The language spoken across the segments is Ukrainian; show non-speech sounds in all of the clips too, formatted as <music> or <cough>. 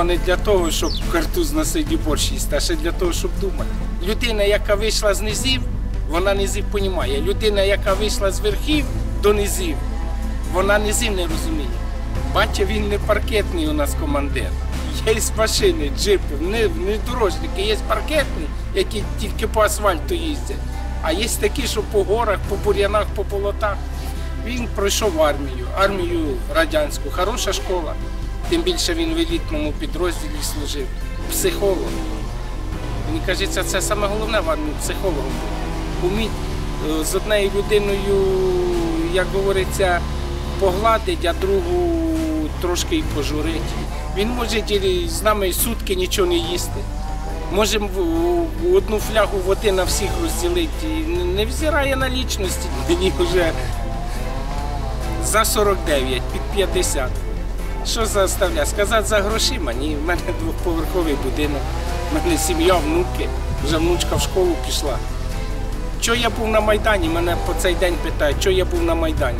Москва не для того, щоб картуз носити і борщ їсти, а ще для того, щоб думати. Людина, яка вийшла з низів, вона низів понімає. Людина, яка вийшла з верхів до низів, вона низів не розуміє. Батя він не паркетний у нас командир. Є машини, джипи, не, не дорожники, є паркетні, які тільки по асфальту їздять. А є такі, що по горах, по бур'янах, по болотах. Він пройшов армію, армію радянську, хороша школа. Тим більше він в елітному підрозділі служив. Психолог. Мені кажеться, це саме головне в армії психологом. Уміть е, з однією людиною, як говориться, погладить, а другу трошки і пожурить. Він може з нами сутки нічого не їсти. Можемо одну флягу води на всіх розділити. Не взирає на лічності. <laughs> Мені вже за 49, під 50. Що заставляє? Сказати за грошима? Ні, в мене двохповерховий будинок, в мене сім'я, внуки, вже внучка в школу пішла. Чого я був на Майдані? Мене по цей день питають, чого я був на Майдані.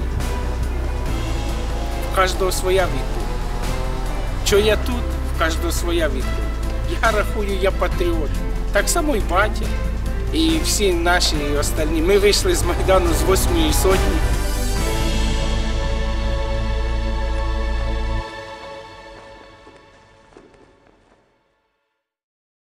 В кожного своя відповідь. Чого я тут, в кожного своя відповідь. Я рахую, я патріот. Так само і батя, і всі наші остальні. Ми вийшли з Майдану з восьмої сотні.